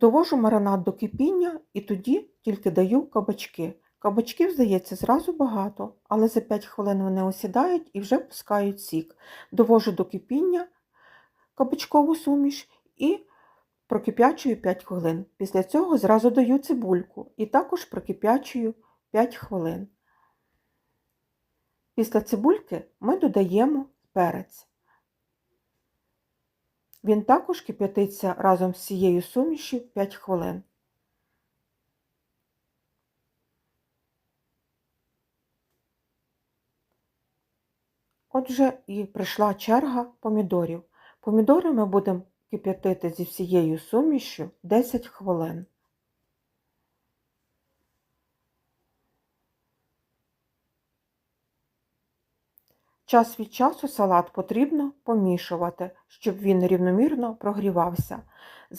Довожу маринад до кипіння і тоді тільки даю кабачки. Кабачків, здається, зразу багато, але за 5 хвилин вони осідають і вже пускають сік. Довожу до кипіння кабачкову суміш і прокип'ячую 5 хвилин. Після цього зразу даю цибульку і також прокип'ячую 5 хвилин. Після цибульки ми додаємо перець. Він також кип'ятиться разом з цією сумішю 5 хвилин. Отже, і прийшла черга помідорів. Помідори ми будемо кип'ятити зі всією сумішю 10 хвилин. Час від часу салат потрібно помішувати, щоб він рівномірно прогрівався.